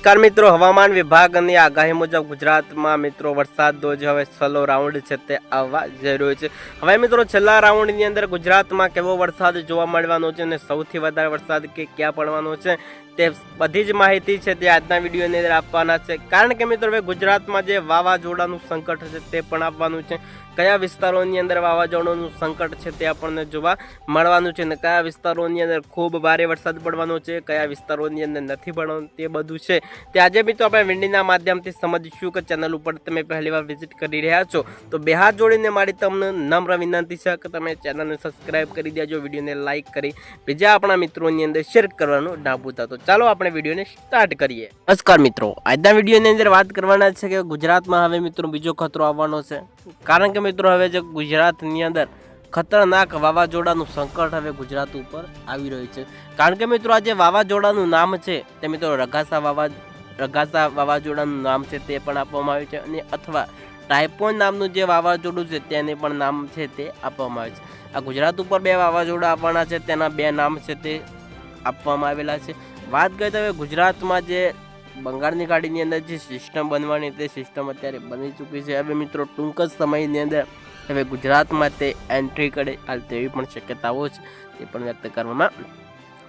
નમસ્કાર મિત્રો, હવામાન વિભાગની આગાહી મુજબ ગુજરાતમાં મિત્રો વરસાદ જે હવે છેલ્લો રાઉન્ડ છે તે આવવા જઈ રહ્યો છે. હવે મિત્રો છેલ્લા રાઉન્ડની અંદર ગુજરાતમાં કેવો વરસાદ જોવા મળવાનો છે અને સૌથી વધારે વરસાદ કે ક્યાં પડવાનો છે તે બધી જ માહિતી છે તે આજના વિડીયોની અંદર આપવાના છે. કારણ કે મિત્રો હવે ગુજરાતમાં જે વાવાઝોડાનું સંકટ છે તે પણ આપવાનું છે. કયા વિસ્તારોની અંદર વાવાઝોડાનું સંકટ છે તે આપણને જોવા મળવાનું છે અને કયા વિસ્તારોની અંદર ખૂબ ભારે વરસાદ પડવાનો છે, કયા વિસ્તારોની અંદર નથી પડવાનો તે બધું છે. તે આજે મિત્રો આપણે વિંડીના માધ્યમથી સમજીશું કે ચેનલ ઉપર તમે પહેલીવાર વિઝિટ કરી રહ્યા છો તો બે હાથ જોડીને મારી તમને નમ્ર વિનંતી છે કે તમે ચેનલને સબસ્ક્રાઇબ કરી દેજો, વિડીયોને લાઇક કરી બીજા આપણા મિત્રોની અંદર શેર કરવાનું ના ભૂલતા. તો ચાલો આપણે વિડીયોને સ્ટાર્ટ કરીએ. નમસ્કાર મિત્રો, આજના વિડીયોની અંદર વાત કરવાના છે કે ગુજરાતમાં હવે મિત્રો બીજો ખતરો આવવાનો છે. કારણ કે મિત્રો હવે જે ગુજરાતની અંદર ખતરનાક વાવાઝોડાનું સંકટ હવે ગુજરાત ઉપર આવી રહ્યું છે. કારણ કે મિત્રો આ જે વાવાઝોડાનું નામ છે તે મિત્રો રઘાસા વાવા રઘાસા વાવાઝોડાનું નામ છે તે પણ આપવામાં આવ્યું છે અને અથવા ટાઇપોન નામનું જે વાવાઝોડું છે તેને પણ નામ છે તે આપવામાં આવે છે. આ ગુજરાત ઉપર બે વાવાઝોડા આપવાના છે, તેના બે નામ છે તે આપવામાં આવેલા છે. વાત કરીએ તો હવે ગુજરાતમાં જે બંગાળની ખાડીની અંદર જે સિસ્ટમ બનવાની તે સિસ્ટમ અત્યારે બની ચૂકી છે. હવે મિત્રો ટૂંક જ સમયની અંદર હવે ગુજરાતમાં તે એન્ટ્રી કરે તેવી પણ શક્યતાઓ છે તે પણ વ્યક્ત કરવામાં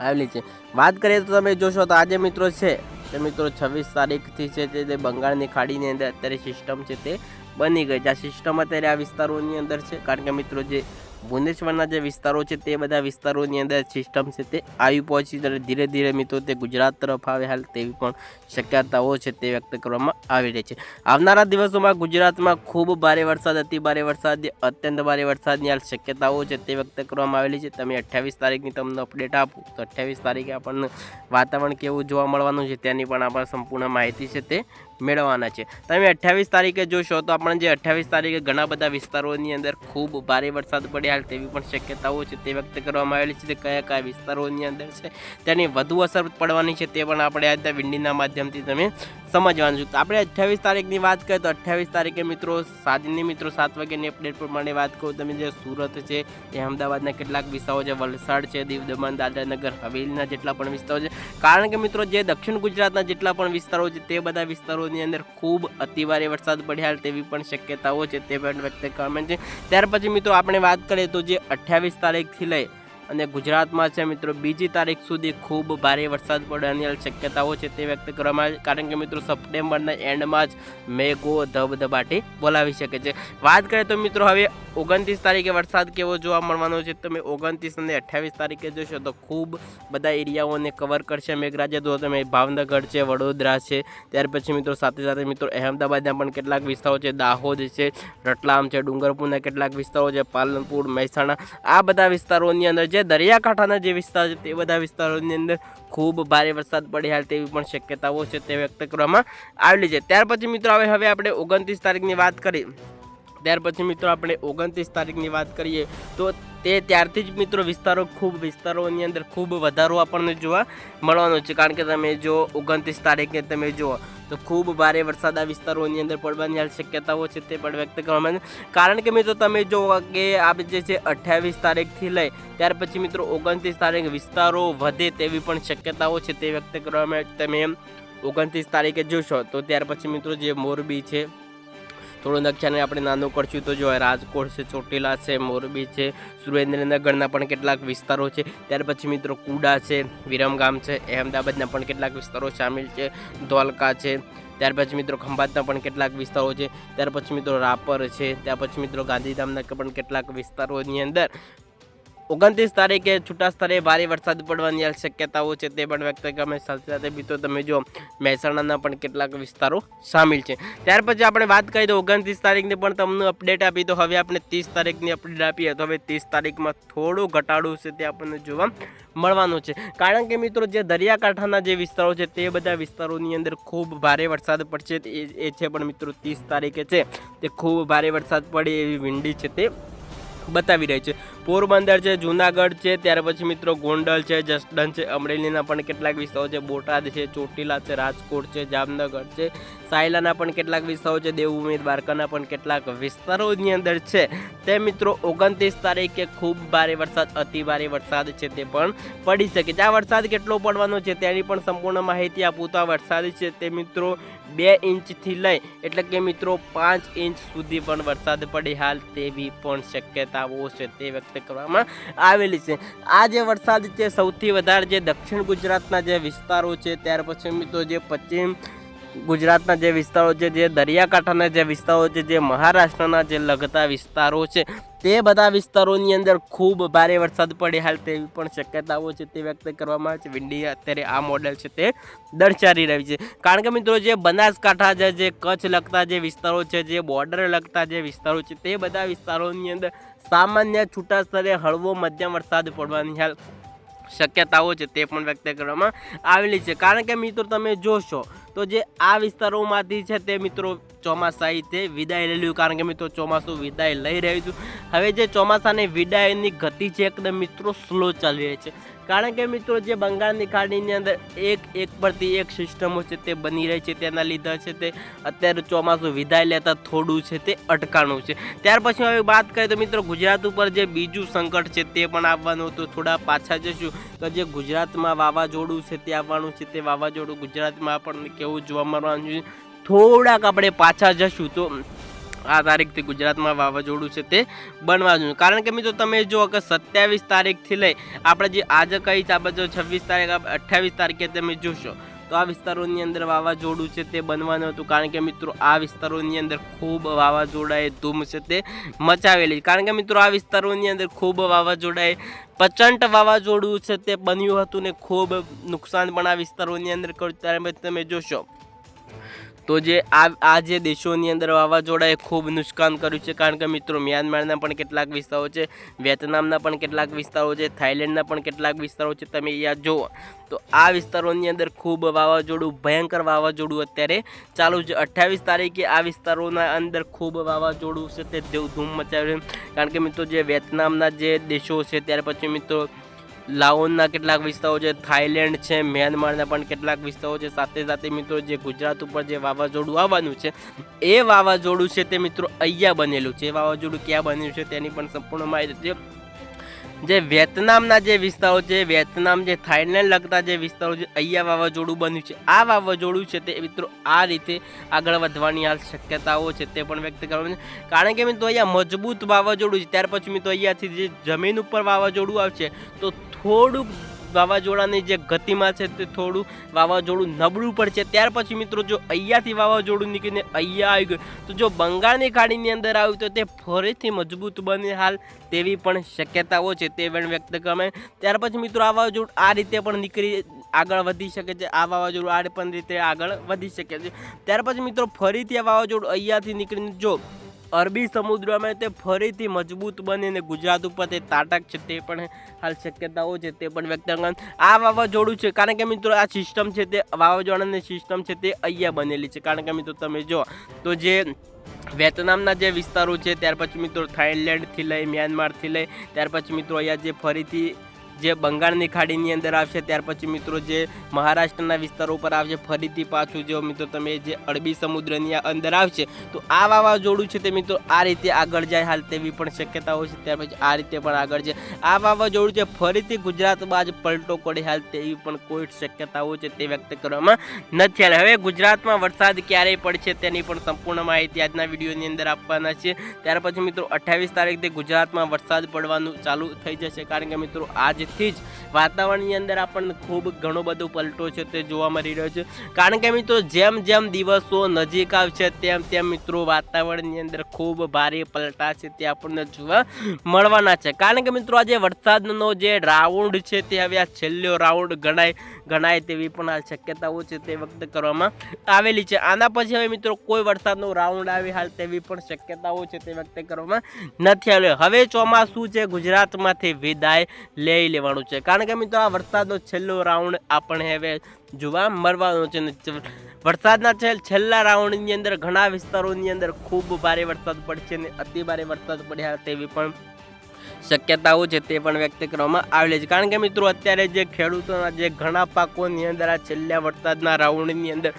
આવેલી છે. વાત કરીએ તો તમે જોશો તો આજે મિત્રો છે તે મિત્રો, છવ્વીસ તારીખથી છે તે બંગાળની ખાડીની અંદર અત્યારે સિસ્ટમ છે તે બની ગઈ છે. આ સિસ્ટમ અત્યારે આ વિસ્તારોની અંદર છે. કારણ કે મિત્રો, જે ભુવનેશ્વરના જે વિસ્તારો છે તે બધા વિસ્તારોની અંદર સિસ્ટમ છે તે આવી પહોંચી ત્યારે ધીરે ધીરે મિત્રો તે ગુજરાત તરફ આવે હાલ તેવી પણ શક્યતાઓ છે તે વ્યક્ત કરવામાં આવી રહી છે. આવનારા દિવસોમાં ગુજરાતમાં ખૂબ ભારે વરસાદ, અતિ ભારે વરસાદ, અત્યંત ભારે વરસાદની હાલ શક્યતાઓ છે તે વ્યક્ત કરવામાં આવેલી છે. તમે અઠ્યાવીસ તારીખની તમને અપડેટ આપું તો અઠ્યાવીસ તારીખે આપણને વાતાવરણ કેવું જોવા મળવાનું છે તેની પણ આપણને સંપૂર્ણ માહિતી છે તે મેળવવાના છે. તમે અઠ્યાવીસ તારીખે જોશો તો આપણે જે અઠ્યાવીસ તારીખે ઘણા બધા વિસ્તારોની અંદર ખૂબ ભારે વરસાદ પડે હાલ તેવી પણ શક્યતાઓ છે તે વ્યક્ત કરવામાં આવેલી છે તે કયા કયા વિસ્તારોની અંદર છે તેની વધુ અસર પડવાની છે તે પણ આપણે આજના વિંડીના માધ્યમથી તમે સમજવાનું છું. આપણે અઠ્યાવીસ તારીખની વાત કરીએ તો અઠ્યાવીસ તારીખે મિત્રો સાંજની મિત્રો સાત વાગ્યાની અપડેટ પ્રમાણે વાત કરું તમે જે સુરત છે, એ અમદાવાદના કેટલાક વિસ્તારો છે, વલસાડ છે દીવ દમણ દાદરાનગર, હવેલીના જેટલા પણ વિસ્તારો છે. કારણ કે મિત્રો જે દક્ષિણ ગુજરાતના જેટલા પણ વિસ્તારો છે તે બધા વિસ્તારોની અંદર ખૂબ અતિભારે વરસાદ પડ્યા તેવી પણ શક્યતાઓ છે તે પણ વ્યક્ત કરવામાં છે. ત્યાર પછી મિત્રો આપણે વાત કરીએ તો જે અઠ્યાવીસ તારીખથી લઈ અને ગુજરાતમાં છે મિત્રો, બીજી તારીખ સુધી ખૂબ ભારે વરસાદ પડવાની શક્યતાઓ છે તે વ્યક્ત કરવામાં આવે, કારણ કે મિત્રો સપ્ટેમ્બરના એન્ડમાં જ મેઘો ધબધબાટી બોલાવી શકે છે. વાત કરીએ તો મિત્રો હવે ઓગણત્રીસ તારીખે વરસાદ કેવો જોવા મળવાનો છે? તમે ઓગણત્રીસ અને અઠ્યાવીસ તારીખે જોશો તો ખૂબ બધા એરિયાઓને કવર કરશે મેઘરાજા. તો તમે, ભાવનગર છે, વડોદરા છે, ત્યાર પછી મિત્રો સાથે સાથે મિત્રો અહેમદાબાદના પણ કેટલાક વિસ્તારો છે, દાહોદ છે, રતલામ છે, ડુંગરપુરના કેટલાક વિસ્તારો છે, પાલનપુર, મહેસાણા. આ બધા વિસ્તારોની અંદર જે દરિયાકાંઠાના જે વિસ્તાર છે તે બધા વિસ્તારોની અંદર ખૂબ ભારે વરસાદ પડે હાલ તેવી પણ શક્યતાઓ છે તે વ્યક્ત કરવામાં આવેલી છે. ત્યાર પછી મિત્રો હવે હવે આપણે ઓગણત્રીસ તારીખની વાત કરી. ત્યાર પછી મિત્રો આપણે ઓગણત્રીસ તારીખની વાત કરીએ તો તે ત્યારથી જ મિત્રો વિસ્તારો ખૂબ વિસ્તારોની અંદર ખૂબ વધારો આપણને જોવા મળવાનો છે. કારણ કે તમે જો ઓગણત્રીસ તારીખે તમે જુઓ તો ખૂબ ભારે વરસાદ આ વિસ્તારોની અંદર પડવાની શક્યતાઓ છે તે પણ વ્યક્ત કરવામાં કારણ કે મિત્રો તમે જો કે આ જે છે અઠ્યાવીસ તારીખથી લઈ ત્યાર પછી મિત્રો ઓગણત્રીસ તારીખ વિસ્તારો વધે તેવી પણ શક્યતાઓ છે તે વ્યક્ત કરવામાં તમે એમ ઓગણત્રીસ તારીખે જોશો તો ત્યાર પછી મિત્રો જે મોરબી છે થોડું નકશાને આપણે નાનું કરશું તો જો રાજકોટ છે, ચોટીલા છે, મોરબી છે સુરેન્દ્રનગરના પણ કેટલાક વિસ્તારો છે. ત્યાર પછી મિત્રો કુડા છે, વિરમગામ છે, અહેમદાબાદના પણ કેટલાક વિસ્તારો સામેલ છે ધોલકા છે. ત્યાર પછી મિત્રો ખંભાતના પણ કેટલાક વિસ્તારો છે. ત્યાર પછી મિત્રો રાપર છે. ત્યાર પછી મિત્રો ગાંધીધામના પણ કેટલાક વિસ્તારોની અંદર ઓગણત્રીસ તારીખે છૂટા સ્તરે ભારે વરસાદ પડવાની શક્યતાઓ છે તે પણ વ્યક્ત કરવામાં સાથે સાથે મિત્રો તમે જો મહેસાણાના પણ કેટલાક વિસ્તારો સામેલ છે. ત્યાર પછી આપણે વાત કરીએ તો ઓગણત્રીસ તારીખની પણ તમને અપડેટ આપી તો હવે આપણે ત્રીસ તારીખની અપડેટ આપીએ તો હવે ત્રીસ તારીખમાં થોડો ઘટાડો છે તે આપણને જોવા મળવાનું છે. કારણ કે મિત્રો જે દરિયાકાંઠાના જે વિસ્તારો છે તે બધા વિસ્તારોની અંદર ખૂબ ભારે વરસાદ પડશે એ છે પણ મિત્રો ત્રીસ તારીખે છે તે ખૂબ ભારે વરસાદ પડે એવી વિંડી છે તે બતાવી રહી છે. પોરબંદર છે, જુનાગઢ છે, ત્યાર પછી મિત્રો ગોંડલ છે જસદન છે, અમરેલીના પણ કેટલાક વિસ્તારો છે, બોટાદ છે, ચોટીલા છે, રાજકોટ છે, જામનગર છે, સાયલાના પણ કેટલાક વિસ્તારો છે, દેવભૂમિ, દ્વારકાના પણ કેટલાક વિસ્તારોની અંદર છે. તે મિત્રો ઓગણત્રીસ તારીખે ખૂબ ભારે વરસાદ, અતિ ભારે વરસાદ છે તે પણ પડી શકે છે. આ વરસાદ કેટલો પડવાનો છે તેની પણ સંપૂર્ણ માહિતી આપું તો આ વરસાદ છે તે મિત્રો બે ઇંચથી લઈ એટલે કે મિત્રો પાંચ ઇંચ સુધી પણ વરસાદ પડે હાલ તેવી પણ શક્યતાઓ છે તે વ્યક્ત કરવામાં આવેલી છે. આ જે વરસાદ છે સૌથી વધારે જે દક્ષિણ ગુજરાતના જે વિસ્તારો છે, ત્યાર પછી મિત્રો જે પશ્ચિમ ગુજરાતના જે વિસ્તારો છે, જે દરિયાકાંઠાના જે વિસ્તારો છે, જે મહારાષ્ટ્રના જે લગતા વિસ્તારો છે, તે બધા વિસ્તારોની અંદર ખૂબ ભારે વરસાદ પડે હાલ તેવી પણ શક્યતાઓ છે તે વ્યક્ત કરવામાં આવે છે. વિંડી અત્યારે આ મોડેલ છે તે દર્શાવી રહી છે. કારણ કે મિત્રો જે બનાસકાંઠા છે, જે કચ્છ લગતા જે વિસ્તારો છે, જે બોર્ડર લગતા જે વિસ્તારો છે, તે બધા વિસ્તારોની અંદર સામાન્ય છૂટા સ્તરે હળવો મધ્યમ વરસાદ પડવાની હાલ શક્યતાઓ છે તે પણ વ્યક્ત કરવામાં આવેલી છે. કારણ કે મિત્રો, તમે જોશો તો જે આ વિસ્તારોમાંથી છે તે મિત્રો ચોમાસાઈ તે વિદાય લઈ કારણ કે મિત્રો, ચોમાસું વિદાય લઈ રહ્યું છું. હવે જે ચોમાસાની વિદાયની ગતિ છે એકદમ મિત્રો સ્લો ચાલી રહી છે. કારણ કે મિત્રો, જે બંગાળની ખાડીની અંદર એક એક પરથી એક સિસ્ટમો છે તે બની રહી છે. તેના લીધે છે તે અત્યારે ચોમાસું વિદાય લેતા થોડું છે તે અટકાણું છે. ત્યાર પછી હવે વાત કરીએ તો મિત્રો, ગુજરાત ઉપર જે બીજું સંકટ છે તે પણ આવવાનું હતું. થોડા પાછા જશું તો જે ગુજરાતમાં વાવાઝોડું છે તે આવવાનું છે તે વાવાઝોડું ગુજરાતમાં આપણને કેવું જોવા મળવાનું છે? થોડાક આપણે પાછા જશું તો આ તારીખથી ગુજરાતમાં વાવાઝોડું છે તે બનવા જોઈએ કારણ કે મિત્રો તમે જો કે સત્યાવીસ તારીખથી લઈ આપણે જે આજે કહી છે આપણે જો છવ્વીસ તારીખ અઠ્યાવીસ તારીખે તમે જોશો, તો આ વિસ્તારોની અંદર વાવાઝોડું છે તે બનવાનું હતું. કારણ કે મિત્રો આ વિસ્તારોની અંદર ખૂબ વાવાઝોડાએ ધૂમ છે તે મચાવેલી. કારણ કે મિત્રો આ વિસ્તારોની અંદર ખૂબ વાવાઝોડાએ પ્રચંડ વાવાઝોડું છે તે બન્યું હતું ને ખૂબ નુકસાન પણ આ વિસ્તારોની અંદર કર્યું. ત્યારે તમે જોશો તો જે આ આ જે દેશોની અંદર વાવાઝોડાએ ખૂબ નુકસાન કર્યું છે, કારણ કે મિત્રો મ્યાનમારના પણ કેટલાક વિસ્તારો છે, વિયેતનામના પણ કેટલાક વિસ્તારો છે, થાઇલેન્ડના પણ કેટલાક વિસ્તારો છે, તમે યાદ જુઓ. તો આ વિસ્તારોની અંદર ખૂબ વાવાઝોડું, ભયંકર વાવાઝોડું અત્યારે ચાલુ છે. અઠ્યાવીસ તારીખે આ વિસ્તારોના અંદર ખૂબ વાવાઝોડું છે તે ધૂમ મચાવ્યું કારણ કે મિત્રો જે વિયેતનામના જે દેશો છે, ત્યાર પછી મિત્રો લાઓનના કેટલાક વિસ્તારો છે, થાઇલેન્ડ છે, મ્યાનમારના પણ કેટલાક વિસ્તારો છે. સાથે સાથે મિત્રો જે ગુજરાત ઉપર જે વાવાઝોડું આવવાનું છે, એ વાવાઝોડું છે તે મિત્રો અહીંયા બનેલું છે. એ વાવાઝોડું ક્યાં બન્યું છે તેની પણ સંપૂર્ણ માહિતી જે વિયેતનામના જે વિસ્તારો છે, વિયેતનામ જે થાઇલેન્ડ લગતા જે વિસ્તારો છે, અહીંયા વાવાઝોડું બન્યું છે. આ વાવાઝોડું છે તે મિત્રો આ રીતે આગળ વધવાની હાલ શક્યતાઓ છે તે પણ વ્યક્ત કરવાની છે. કારણ કે મિત્રો અહીંયા મજબૂત વાવાઝોડું છે. ત્યાર પછી મિત્રો અહીંયાથી જે જમીન ઉપર વાવાઝોડું આવશે, તો થોડુંક વાવાઝોડાની જે ગતિમાં છે તે થોડું વાવાઝોડું નબળું પડશે. ત્યાર પછી મિત્રો જો અહીંયાથી વાવાઝોડું નીકળીને અહીંયા આવી ગયું, તો જો બંગાળની ખાડીની અંદર આવ્યું તો તે ફરીથી મજબૂત બને હાલ તેવી પણ શક્યતાઓ છે તે પણ વ્યક્ત આવે. ત્યાર પછી મિત્રો આ વાવાઝોડું આ રીતે પણ નીકળી આગળ વધી શકે છે. આ વાવાઝોડું આ પણ રીતે આગળ વધી શકે છે. ત્યાર પછી મિત્રો ફરીથી આ વાવાઝોડું અહીંયાથી નીકળીને જો અરબી સમુદ્રમાં તે ફરીથી મજબૂત બનીને ગુજરાત ઉપર તે તાટક છે, તે પણ હાલ શક્યતાઓ છે, તે પણ વ્યક્ત આ વાવાઝોડું છે, કારણ કે મિત્રો આ સિસ્ટમ છે તે વાવાઝોડાની સિસ્ટમ છે તે અહીંયા બનેલી છે. કારણ કે મિત્રો તમે જો તો જે વિયેતનામના જે વિસ્તારો છે, ત્યાર પછી મિત્રો થાઇલેન્ડથી લઈ, મ્યાનમારથી લઈ, ત્યાર પછી મિત્રો અહીંયા જે ફરીથી જે બંગાળની ખાડીની અંદર આવશે, ત્યાર પછી મિત્રો જે મહારાષ્ટ્રના વિસ્તારો ઉપર આવશે, ફરીથી પાછું જો મિત્રો તમે જે અરબી સમુદ્રની અંદર આવશે, તો આ વાવાઝોડું છે તે મિત્રો આ રીતે આગળ જાય, હાલ તેવી પણ શક્યતાઓ છે, ત્યાર પછી આ રીતે પણ આગળ છે આ વાવાઝોડું છે, ફરીથી ગુજરાત બાદ પલટો પડે, હાલ તેવી પણ કોઈ શક્યતાઓ છે તે વ્યક્ત કરવામાં નથી આવે હવે ગુજરાતમાં વરસાદ ક્યારે પડશે તેની પણ સંપૂર્ણ માહિતી આજના વિડીયોની અંદર આપવાના છે. ત્યાર પછી મિત્રો અઠ્ઠાવીસ તારીખથી ગુજરાતમાં વરસાદ પડવાનું ચાલુ થઈ જશે, કારણ કે મિત્રો આજથી જ વાતાવરણની અંદર આપણને ખૂબ ઘણો બધો પલટો છે તે જોવા મળી રહ્યો છે. કારણ કે મિત્રો, જેમ જેમ દિવસો નજીક આવશે, તેમ તેમ મિત્રો વાતાવરણની અંદર ખૂબ ભારે પલટા છે તે આપણને જોવા મળવાના છે. કારણ કે મિત્રો, આજે વરસાદનો જે રાઉન્ડ છે તે હવે આ છેલ્લો રાઉન્ડ ગણાય. ગણાય તેવી પણ આ શક્યતાઓ છે તે વ્યક્ત કરવામાં આવેલી છે. આના પછી હવે મિત્રો કોઈ વરસાદનો રાઉન્ડ આવે હાલ તેવી પણ શક્યતાઓ છે તે વ્યક્ત કરવામાં નથી આવ્યો. હવે ચોમાસું છે, ગુજરાતમાંથી વિદાય લઈ લેવાનું છે. કારણ કે મિત્રો આ વરસાદનો છેલ્લો રાઉન્ડ આપણે હવે જોવા મળવાનો છે વરસાદના છેલ, છેલ્લા રાઉન્ડની અંદર ઘણા વિસ્તારોની અંદર ખૂબ ભારે વરસાદ પડશે ને અતિ ભારે વરસાદ પડ્યા તેવી પણ શક્યતાઓ છે તે પણ વ્યક્ત કરવામાં આવેલી છે. કારણ કે મિત્રો, અત્યારે જે ખેડૂતોના જે ઘણા પાકોની અંદર, આ છેલ્લા વરસાદના રાઉન્ડની અંદર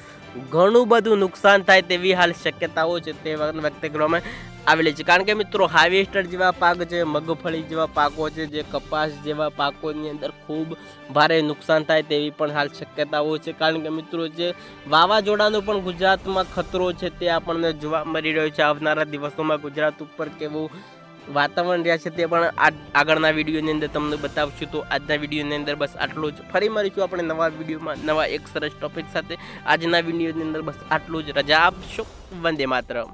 ઘણું બધું નુકસાન થાય તેવી હાલ શક્યતાઓ છે તે વ્યક્ત કરવામાં આવેલી છે. કારણ કે મિત્રો, હાર્વેસ્ટર જેવા પાક છે, મગફળી જેવા પાકો છે, જે કપાસ જેવા પાકોની અંદર ખૂબ ભારે નુકસાન થાય તેવી પણ હાલ શક્યતાઓ છે. કારણ કે મિત્રો, જે વાવાઝોડાનો પણ ગુજરાતમાં ખતરો છે તે આપણને જોવા મળી રહ્યો છે. આવનારા દિવસોમાં ગુજરાત ઉપર કેવું વાતાવરણ રહ્યા છે તે પણ આગળના વિડીયોની અંદર તમને બતાવશું. તો આજના વિડીયોની અંદર બસ આટલું જ. ફરી મળીશું આપણે નવા વિડીયોમાં, નવા એક સરસ ટોપિક સાથે. આજના વિડીયોની અંદર બસ આટલું જ. રજા આપશો. વંદે માતરમ.